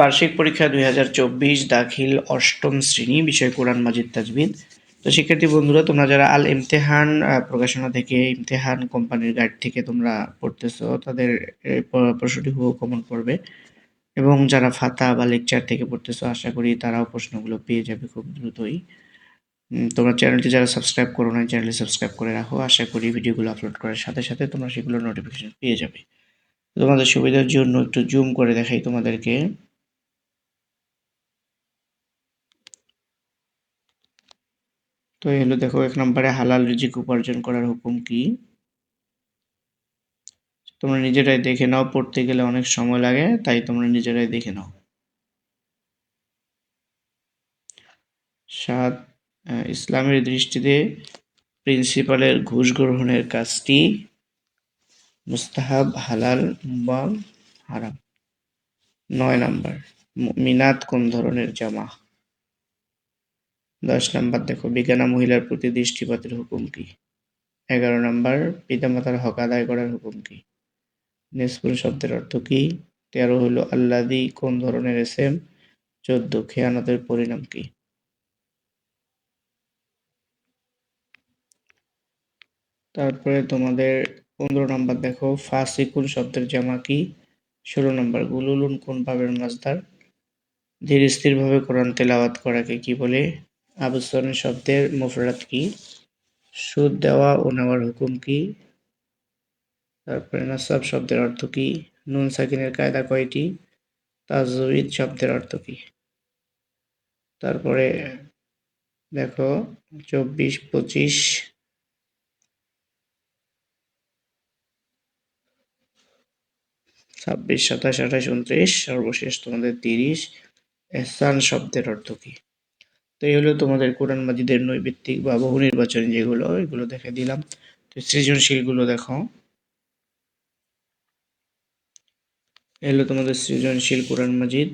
বার্ষিক পরীক্ষা দুই হাজার চব্বিশ দাখিল অষ্টম শ্রেণি, বিষয় কোরআন মাজিদ তাজবিদ। তো শিক্ষার্থী বন্ধুরা, তোমরা যারা আল ইমতেহান প্রকাশনা থেকে ইমতেহান কোম্পানির গাইড থেকে তোমরা পড়তেছো, তাদের প্রশ্নটি হুবহু কমন পড়বে। এবং যারা ফাতা বা লেকচার থেকে পড়তেছো, আশা করি তারাও প্রশ্নগুলো পেয়ে যাবে খুব দ্রুতই। তোমরা চ্যানেলটি যারা সাবস্ক্রাইব করো না চ্যানেলটি সাবস্ক্রাইব করে রাখো। আশা করি ভিডিওগুলো আপলোড করার সাথে সাথে তোমরা সেগুলো নোটিফিকেশন পেয়ে যাবে। তোমাদের সুবিধার জন্য একটু জুম করে দেখাই তোমাদেরকে। তো এগুলো দেখো, এক নম্বরে হালাল রিজিক উপার্জন করার হুকুম কি? তোমরা নিজেরাই দেখে নাও, পড়তে গেলে অনেক সময় লাগে, তাই তোমরা নিজেরাই দেখে নাও। সাত ইসলামের দৃষ্টিতে প্রিন্সিপালের ঘুষ গ্রহণের কাজটি মুস্তাহাব, হালাল বা হারাম। নয় নাম্বার মিনাত কোন ধরনের জামা? দশ নাম্বার দেখো, বিজ্ঞানা মহিলার প্রতি দৃষ্টিপাতের হুকুম কি? এগারো নাম্বার, পিতামাতার হক আদায় করার হুকুম কি? নিসপুর শব্দের অর্থ কি? তেরো হলো আল্লাদি কোন ধরনের এসএম? চোদ্দ, খেয়ানতের পরিণাম কি? তারপরে তোমাদের পনেরো নাম্বার দেখো, ফাসিকুন শব্দের জামা কি? ষোলো নাম্বার, গুলুলুন কোন পাবের মাছদার? ধীর স্থিরভাবে কোরআন তেলাওয়াত করাকে কি বলে? আবসন শব্দের মুফরাত কি? সুদ দেওয়া ও নেওয়ার হুকুম কি? তারপরে নাসাব শব্দের অর্থ কি? নুন সাকিনের কায়দা কয়টি? তাজউদ শব্দের অর্থ কি? তারপরে দেখো, চব্বিশ, পঁচিশ। ছাব্বিশ, সাতাশ, আঠাশ, উনত্রিশ। সর্বশেষ তোমাদের তিরিশ। এহসান শব্দের অর্থ কি? তো এই হলো তোমাদের কোরআন মাজিদের নৈবিত্তিক বা বহু নির্বাচনী যেগুলো, এগুলো দেখে দিলাম। তো সৃজনশীলগুলো দেখো। এই হলো তোমাদের সৃজনশীল কোরআন মাজিদ।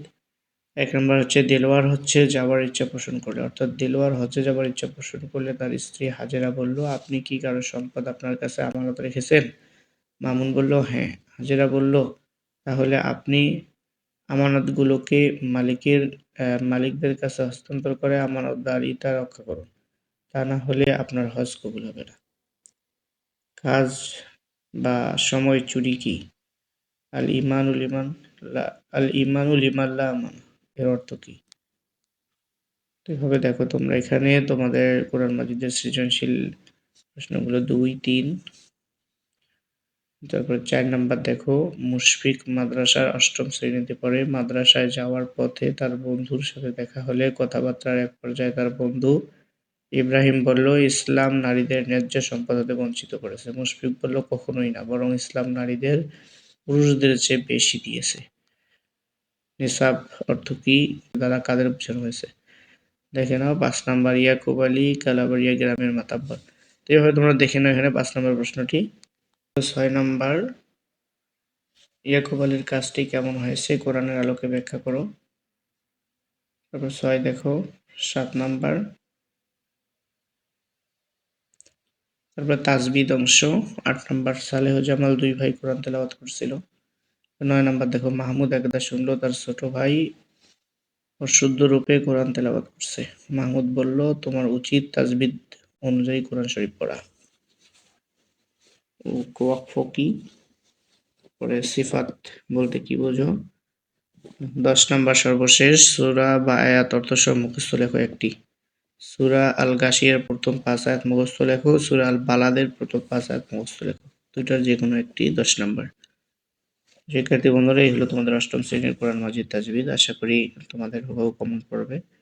এক নম্বর হচ্ছে, দেলোয়ার হচ্ছে যাবার ইচ্ছা পোষণ করলে। অর্থাৎ দেলোয়ার হচ্ছে যাবার ইচ্ছা পোষণ করলে তার স্ত্রী হাজেরা বলল, আপনি কি কারও সম্পদ আপনার কাছে আমানত রেখেছেন? মামুন বলল হ্যাঁ। হাজেরা বলল, তাহলে আপনি আমানতগুলোকে মালিকের মালিকদের কাছে হস্তান্তর করে আমানতদারিতা রক্ষা করুন। তা না হলে আপনার হজ কবুল হবে না। কাজ বা সময় চুরি কি? আল ইমানুল ইমান আল ইমানুল ইমান লা আমান, এর অর্থ কি? এভাবে দেখো তোমরা এখানে তোমাদের কোরআন মাজিদের সৃজনশীল প্রশ্নগুলো দুই, তিন তারপর চার নাম্বার দেখো, মুশফিক মাদ্রাসার অষ্টম শ্রেণীতে পড়ে। মাদ্রাসায় যাওয়ার পথে তার বন্ধুর সাথে দেখা হলে কথাবার্তার এক পর্যায়ে তার বন্ধু ইব্রাহিম বলল, ইসলাম নারীদের ন্যায্য সম্পদ হতে বঞ্চিত করেছে। মুশফিক বলল, কখনোই না, বরং ইসলাম নারীদের পুরুষদের চেয়ে বেশি দিয়েছে। নিসাব অর্থ কি? দ্বারা কাদের বোঝানো হয়েছে দেখে নাও, পাঁচ নাম্বার ইয়াকুব আলী কালাবাড়িয়া গ্রামের মাতাব্বর। তো এইভাবে তোমরা দেখে নাও এখানে পাঁচ নাম্বার প্রশ্নটি। ছয় নাম্বার, ইয়াকুব আলীর কাজটি কেমন হয়েছে কোরআনের আলোকে ব্যাখ্যা করো। তারপর ছয় দেখো, সাত নাম্বার। তারপর তাজবিদ অংশ, আট নাম্বার, সালেহ জামাল দুই ভাই কোরআন তেলাওয়াত করছিল। নয় নাম্বার দেখো, মাহমুদ একদা শুনলো, তার ছোট ভাই অশুদ্ধ রূপে কোরআন তেলাওয়াত করছে। মাহমুদ বলল, তোমার উচিত তাজবিদ অনুযায়ী কোরআন শরীফ পড়া। ওয়াকফ কি পরে সিফাত বলতে কি বোঝো? দশ নাম্বার সর্বশেষ, সূরা বা আয়াত অর্থ সহ মুখস্থ লেখো একটি। সূরা আল গাশিয়ার প্রথম পাঁচ আয়াত মুখস্থ লেখো, সূরা আল বালাদের প্রথম পাঁচ আয়াত মুখস্থ লেখো। দুইটার যে কোনো একটি, দশ নাম্বার। শিক্ষার্থী বন্ধুরা, এই হলো তোমাদের অষ্টম শ্রেণির কোরআন মাজিদ তাজবিদ। আশা করি তোমাদের হুবহু কমন পড়বে।